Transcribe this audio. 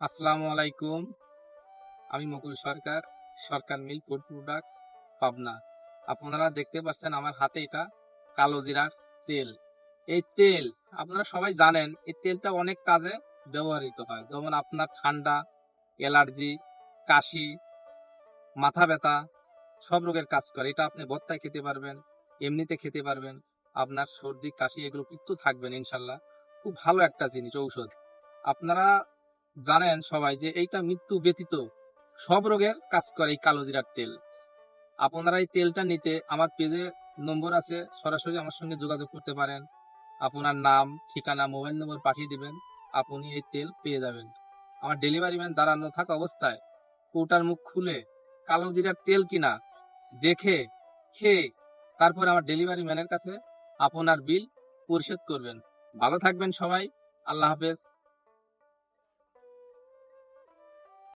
আসসালামু আলাইকুম। আমি Mukul Sarkar Sarkar mill food products, Pabna. আপনারা দেখতে পাচ্ছেন আমার হাতে এটা কালো জিরার তেল। এই তেল, আপনারা সবাই জানেন, এই তেলটা অনেক কাজে ব্যবহৃত হয়। যেমন আপনার ঠান্ডা, অ্যালার্জি, কাশি, মাথা ব্যথা, সব রোগের কাজ করে। এটা আপনি ভত্তায় খেতে পারবেন, এমনিতে খেতে পারবেন। আপনার সর্দি, কাশি এগুলো কিচ্ছু থাকবেন ইনশাল্লাহ। খুব ভালো একটা জিনিস, ঔষধ। আপনারা জানেন সবাই যে এইটা মৃত্যু ব্যতীত সব রোগের কাজ করে এই কালো জিরার তেল। আপনারা এই তেলটা নিতে আমার পেজে নম্বর আছে, সরাসরি আমার সঙ্গে যোগাযোগ করতে পারেন। আপনার নাম, ঠিকানা, মোবাইল নম্বর পাঠিয়ে দিবেন, আপনি এই তেল পেয়ে যাবেন। আমার ডেলিভারি ম্যান দাঁড়ানো থাকা অবস্থায় কৌটার মুখ খুলে, কালো জিরার তেল কিনা? দেখে, খেয়ে। তারপর আমার ডেলিভারি ম্যানের কাছে আপনার বিল পরিশোধ করবেন। ভালো থাকবেন সবাই, আল্লাহ হাফেজ।